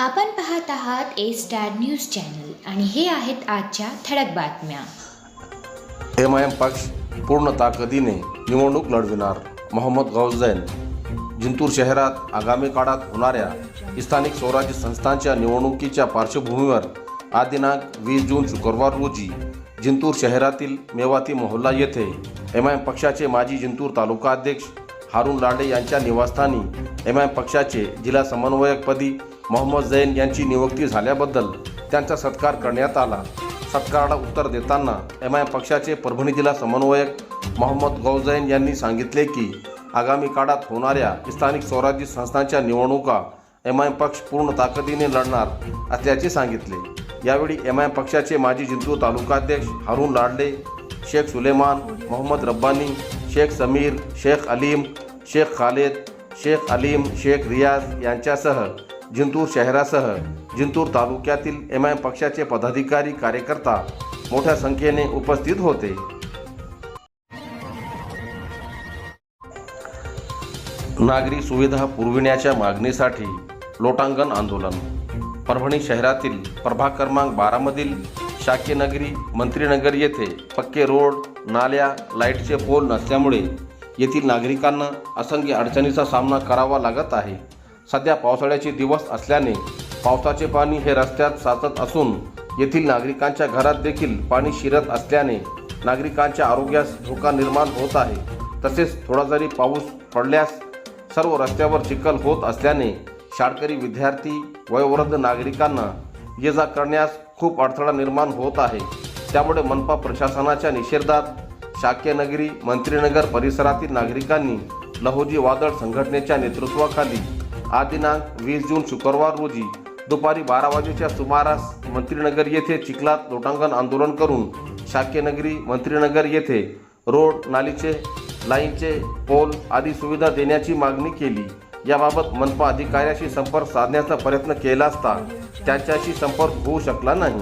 आपण पाहत आहात ए स्टार न्यूज चॅनल आणि हे आहेत आजच्या ठळक बातम्या. एम आय एम पक्ष पूर्ण ताकदीने निवडणूक लढविणार. मोहम्मद गौजैन जिंतूर शहरात आगामी काळात होणाऱ्या स्थानिक स्वराज्य संस्थांच्या निवडणुकीच्या पार्श्वभूमीवर आज दिनांक वीस जून शुक्रवार रोजी जिंतूर शहरातील मेवाती मोहल्ला येथे एम आय एम पक्षाचे माजी जिंतूर तालुका अध्यक्ष हारून लांडे यांच्या निवासस्थानी एम आय एम पक्षाचे जिल्हा समन्वयकपदी मोहम्मद जैन यांची नियुक्ती झाल्याबद्दल त्यांचा सत्कार करण्यात आला. सत्काराला उत्तर देताना एम आय पक्षाचे परभणी जिल्हा समन्वयक मोहम्मद गौजैन यांनी सांगितले की आगामी काळात होणाऱ्या स्थानिक स्वराज्य संस्थांच्या निवडणुका एम आय पक्ष पूर्ण ताकदीने लढणार असल्याचे सांगितले. यावेळी एम आय पक्षाचे माजी जिंतूर तालुकाध्यक्ष हारून लाडले शेख सुलेमान मोहम्मद रब्बानी शेख समीर शेख अलीम शेख खालेद शेख अलीम शेख रियाज यांच्यासह जिंतूर शहरासह जिंतूर तालुक्यातील एम आय पक्षाचे पदाधिकारी कार्यकर्ता मोठ्या संख्येने उपस्थित होते. नागरी सुविधा पुरविण्याच्या मागणीसाठी लोटांगण आंदोलन. परभणी शहरातील प्रभाग क्रमांक बारामधील शाक्यनगरी मंत्रीनगर येथे पक्के रोड नाल्या लाईटचे पोल नसल्यामुळे येथील नागरिकांना असंख्य अडचणीचा सामना करावा लागत आहे. सध्या पावसाळ्याचे दिवस असल्याने पावसाचे पाणी हे रस्त्यात साचत असून येथील नागरिकांच्या घरात देखील पाणी शिरत असल्याने नागरिकांच्या आरोग्यास धोका निर्माण होत आहे. तसेच थोडा जरी पाऊस पडल्यास सर्व रस्त्यावर चिखल होत असल्याने शाळकरी विद्यार्थी वयोवृद्ध नागरिकांना ये जा करण्यास खूप अडथळा निर्माण होत आहे. त्यामुळे मनपा प्रशासनाच्या निषेधात शाक्यनगरी मंत्रीनगर परिसरातील नागरिकांनी लहोजी वादळ संघटनेच्या नेतृत्वाखाली आज दिनांक वीस जून शुक्रवार रोजी दुपारी बारा वाजेच्या सुमारास मंत्रीनगर येथे चिखलात लोटांगण आंदोलन करून शाक्यनगरी मंत्रीनगर येथे रोड नालीचे लाईनचे पोल आदी सुविधा देण्याची मागणी केली. याबाबत मनपा अधिकाऱ्याशी संपर्क साधण्याचा प्रयत्न केला असता त्यांच्याशी संपर्क होऊ शकला नाही.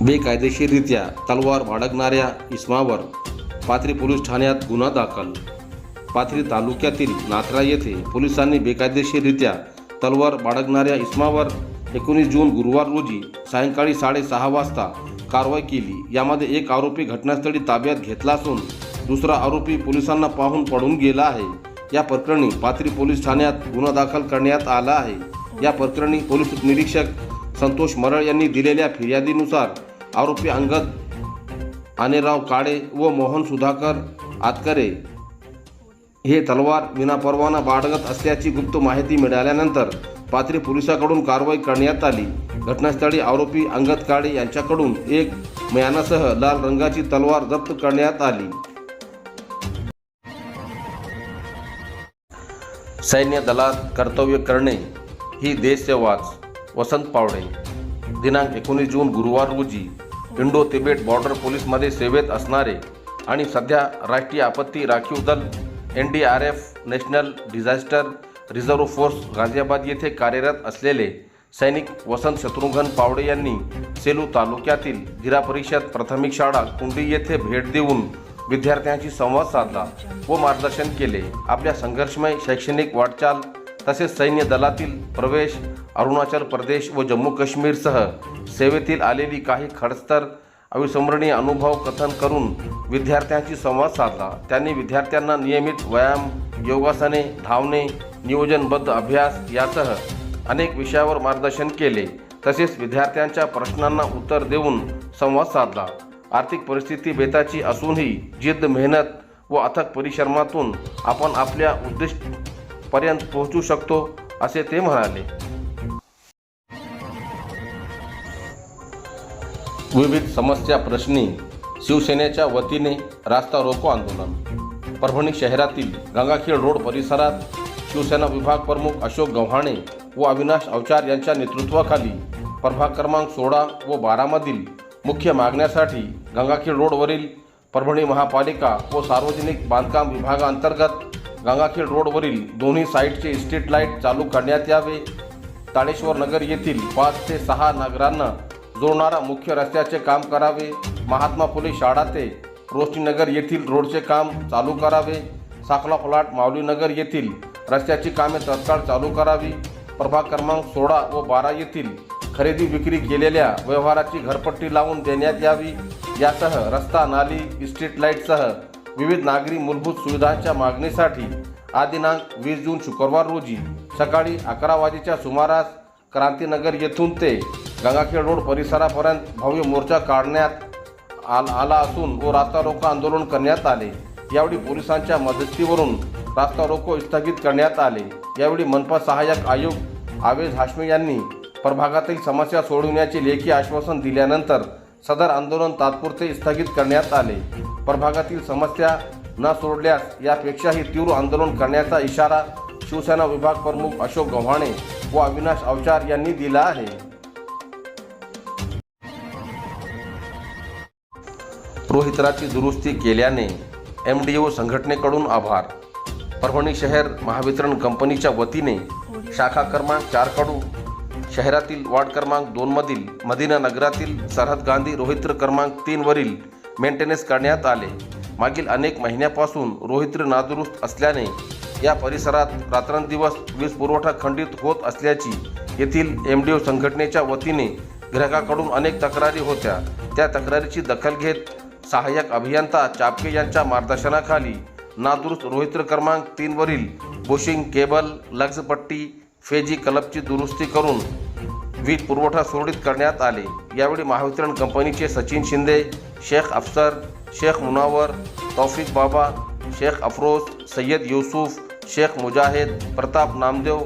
बेकायदेशीररित्या तलवार बाळगणाऱ्या इस्मावर पाथरी पोलीस ठाण्यात गुन्हा दाखल. पाथरी तालुक्यातील नाथरा येथे पोलिसांनी बेकायदेशीररित्या तलवार बाळगणाऱ्या इस्मावर एकोणीस जून गुरुवार रोजी सायंकाळी साडेसहा वाजता कारवाई केली. यामध्ये एक आरोपी घटनास्थळी ताब्यात घेतला असून दुसरा आरोपी पोलिसांना पाहून पडून गेला आहे. या प्रकरणी पाथरी पोलीस ठाण्यात गुन्हा दाखल करण्यात आला आहे. या प्रकरणी पोलीस निरीक्षक संतोष मरळ यांनी दिलेल्या फिर्यादीनुसार आरोपी अंगद आनेराव काळे व मोहन सुधाकर आतकरे हे तलवार विनापरवाना बाळगत असल्याची गुप्त माहिती मिळाल्यानंतर पाथरी पोलिसाकडून कारवाई करण्यात आली. घटनास्थळी आरोपी अंगद काळे यांच्याकडून एक म्यानासह लाल रंगाची तलवार जप्त करण्यात आली. सैन्य दलात कर्तव्य करणे ही देशसेवाच. वसंत पावडे. दिनांक एकोणीस जून गुरुवार रोजी. इंडो तिबेट बॉर्डर पोलीसमध्ये सेवेत असणारे आणि सध्या राष्ट्रीय आपत्ती राखीव दल N D R F national disaster reserve force Ghaziabad येथे कार्यरत असलेले सैनिक वसंत शत्रुघ्न पावडे यांनी सेलू तालुक्यातील जिल्हा परिषद प्राथमिक शाळा कुंडी येथे भेट देऊन विद्यार्थ्यांशी संवाद साधला व मार्गदर्शन केले. आपल्या संघर्षमय शैक्षणिक वाटचाल तसेच सैन्य दलातील प्रवेश अरुणाचल प्रदेश व जम्मू काश्मीरसह सेवेतील आलेली काही खडस्तर अविस्मरणीय अनुभव कथन करून विद्यार्थ्यांशी संवाद साधला. त्यांनी विद्यार्थ्यांना नियमित व्यायाम योगासने धावणे नियोजनबद्ध अभ्यास यासह अनेक विषयावर मार्गदर्शन केले. तसेच विद्यार्थ्यांच्या प्रश्नांना उत्तर देऊन संवाद साधला. आर्थिक परिस्थिती बेताची असूनही जिद्द मेहनत व अथक परिश्रमातून आपण आपल्या उद्दिष्ट पर्यंत पोहोचू शकतो असे ते म्हणाले. विविध समस्या प्रश्नी शिवसेनेच्या वतीने रास्ता रोको आंदोलन. परभणी शहरातील गंगाखेड रोड परिसरात शिवसेना विभाग प्रमुख अशोक गव्हाणे व अविनाश अवचार यांच्या नेतृत्वाखाली प्रभाग क्रमांक सोळा व बारामधील मुख्य मागण्यासाठी गंगाखेड रोडवरील परभणी महापालिका व सार्वजनिक बांधकाम विभागांतर्गत गंगाखेड रोडवरील दोन्ही साईडचे स्ट्रीट लाइट चालू करण्यात यावे. ताळेश्वर नगर येथील पाच ते सहा नगरांना जोडणारा मुख्य रस्त्याचे काम करावे. महात्मा फुले शाळा ते रोष्टीनगर येथील रोडचे काम चालू करावे. साखला फलाट माऊलीनगर येथील रस्त्याची कामे तत्काळ चालू करावी. प्रभाग क्रमांक सोळा व बारा येथील खरेदी विक्री केलेल्या व्यवहाराची घरपट्टी लावून देण्यात यावी. यासह रस्ता नाली स्ट्रीट लाईटसह विविध नागरी मूलभूत सुविधांच्या मागणीसाठी आज दिनांक वीस जून शुक्रवार रोजी सकाळी अकरा वाजेच्या सुमारास क्रांतीनगर येथून ते गंगाखेड रोड परिसरापर्यंत भव्य मोर्चा काढण्यात आल आला असून व रास्ता रोको आंदोलन करण्यात आले. यावेळी पोलिसांच्या मदतीवरून रास्ता रोको स्थगित करण्यात आले. यावेळी मनपा सहाय्यक आयुक्त आवेज हाशमी यांनी प्रभागातील समस्या सोडवण्याचे लेखी आश्वासन दिल्यानंतर सदर आंदोलन तात्पुरते स्थगित करण्यात आले. प्रभागातील समस्या न सोडल्यास यापेक्षाही तीव्र आंदोलन करण्याचा इशारा शिवसेना विभाग प्रमुख अशोक गव्हाणे व अविनाश अवचार यांनी दिला आहे. रोहित्राची दुरुस्ती केल्याने एम डी ओ संघटनेकडून आभार. परभणी शहर महावितरण कंपनीच्या वतीने शाखा क्रमांक चारकडून शहरातील वार्ड क्रमांक दोनमधील मदिना नगरातील सरहद गांधी रोहित्र क्रमांक तीनवरील मेंटेनन्स करण्यात आले. मागील अनेक महिन्यापासून रोहित्र नादुरुस्त असल्याने या परिसरात रात्रंदिवस वीज पुरवठा खंडित होत असल्याची येथील एम डी ओ संघटनेच्या वतीने ग्राहकाकडून अनेक तक्रारी होत्या. त्या तक्रारीची दखल घेत सहाय्यक अभियंता चापके यांच्या मार्गदर्शनाखाली नादुरुस्त रोहित्र क्रमांक तीनवरील बुशिंग केबल लग्जपट्टी फेजी क्लबची दुरुस्ती करून वीज पुरवठा सुरळीत करण्यात आले. यावेळी महावितरण कंपनीचे सचिन शिंदे शेख अफसर शेख मुनावर तौफिक बाबा शेख अफरोज सय्यद युसुफ शेख मुजाहिद प्रताप नामदेव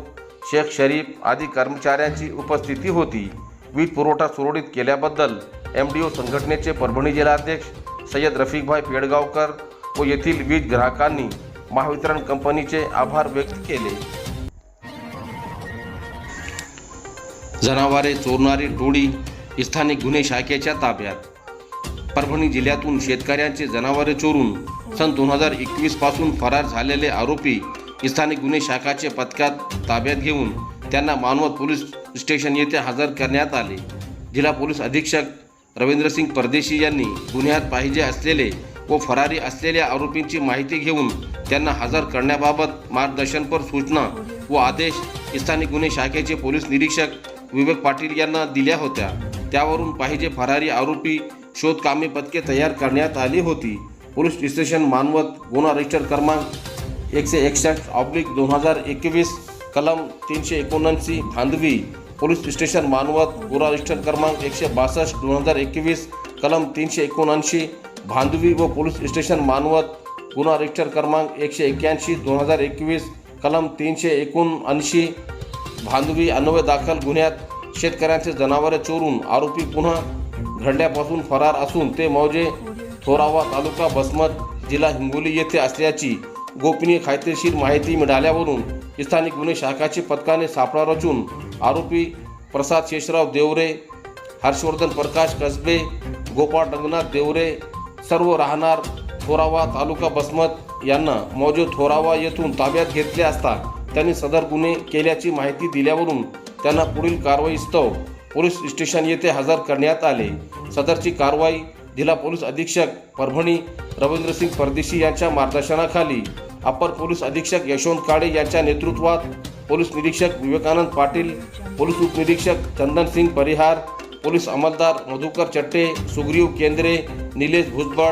शेख शरीफ आदी कर्मचाऱ्यांची उपस्थिती होती. वीज पुरवठा सुरळीत केल्याबद्दल एम डी ओ संघटनेचे परभणी जिल्हाध्यक्ष सय्यद रफिकभाई पेडगावकर व येथील वीज ग्राहकांनी महावितरण कंपनीचे आभार व्यक्त केले. जनावरे चोरणारी टोळी स्थानिक गुन्हे शाखेच्या ताब्यात. परभणी जिल्ह्यातून शेतकऱ्यांचे जनावरे चोरून सन दोन हजार एकवीसपासून फरार झालेले आरोपी स्थानिक गुन्हे शाखाचे पथकात ताब्यात घेऊन त्यांना मानवत पोलीस स्टेशन येथे हजर करण्यात आले. जिल्हा पोलीस अधीक्षक रवींद्रसिंग परदेशी यांनी गुन्ह्यात पाहिजे असलेले व फरारी असलेल्या आरोपींची माहिती घेऊन त्यांना हजर करण्याबाबत मार्गदर्शनपर सूचना व आदेश स्थानिक गुन्हे शाखेचे पोलीस निरीक्षक विवेक पाटील यांना दिल्या होत्या. त्यावरून पाहिजे फरारी आरोपी शोध कामे पथके तयार करण्यात आली होती. पोलीस स्टेशन मानवत गुन्हा रजिस्टर क्रमांक एकशे एकसष्ट ऑब्लिक दोन हजार एकवीस कलम तीनशे एकोणऐंशी भांदवी पोलीस स्टेशन मानवत गुन्हा रजिस्टर क्रमांक एकशे बासष्ट दोन हजार एकवीस कलम तीनशे एकोणऐंशी भांदवी व पोलीस स्टेशन मानवत गुन्हा रजिस्टर क्रमांक एकशे एक्क्याऐंशी दोन हजार एकवीस कलम तीनशे एकोणऐंशी भांदवी अन्वय दाखल गुन्ह्यात शेतकऱ्यांचे जनावरे चोरून आरोपी पुन्हा घडल्यापासून फरार असून ते मौजे थोरावा तालुका बसमत जिल्हा हिंगोली येथे असल्याची गोपनीय खात्रीशीर माहिती मिळाल्यावरून स्थानिक गुन्हे शाखाची पथकाने सापळा रचून आरोपी प्रसाद शेषराव देवरे हर्षवर्धन प्रकाश कसबे गोपाळ रंगनाथ देवरे सर्व राहणार थोरावा तालुका बसमत यांना मौजे थोरावा येथून ताब्यात घेतले असता त्यांनी सदर गुन्हे केल्याची माहिती दिल्यावरून त्यांना पुढील कारवाईस्तव पोलीस स्टेशन येथे हजर करण्यात आले. सदरची कारवाई जिल्हा पोलीस अधीक्षक परभणी रवींद्रसिंग परदेशी यांच्या मार्गदर्शनाखाली. अपर पोलीस अधीक्षक यशवंत काळे यांच्या नेतृत्वात पोलीस निरीक्षक विवेकानंद पाटील पोलीस उपनिरीक्षक चंदनसिंग परिहार पोलीस अंमलदार मधुकर चट्टे सुग्रीव केंद्रे निलेश भुजबळ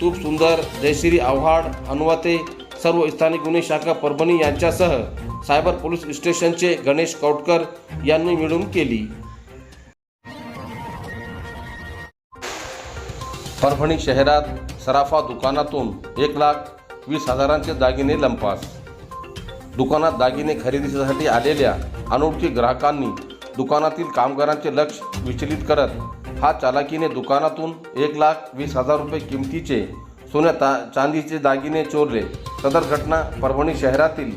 तूप सुंदर जयश्री आव्हाड अनुवाते सर्व स्थानिक गुन्हे शाखा परभणी यांच्यासह सायबर पोलीस स्टेशनचे गणेश कौटकर यांनी मिळून केली. परभणी शहरात सराफा दुकानातून एक लाख वीस हजारांचे दागिने लंपास. दुकानात दागिने खरेदीसाठी आलेल्या अनोळखी ग्राहकांनी दुकानातील कामगारांचे लक्ष विचलित करत हा चालाकीने दुकानातून एक लाख वीस हजार रुपये किमतीचे सोन्या ता चांदीचे दागिने चोरले. सदर घटना परभणी शहरातील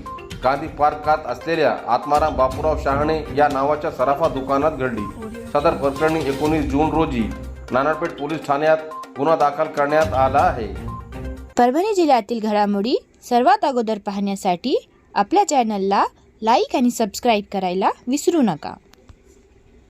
गांधी पार्कात असलेल्या आत्माराम बापूराव शहाणे या नावाच्या सराफा दुकानात घडली. सदर प्रकरणी एकोणीस जून रोजी नानापेठ पोलीस ठाण्यात गुन्हा दाखल करण्यात आला आहे. परभणी जिल्ह्यातील घडामोडी सर्वात अगोदर पाहण्यासाठी आपल्या चॅनलला लाईक आणि सबस्क्राईब करायला विसरू नका.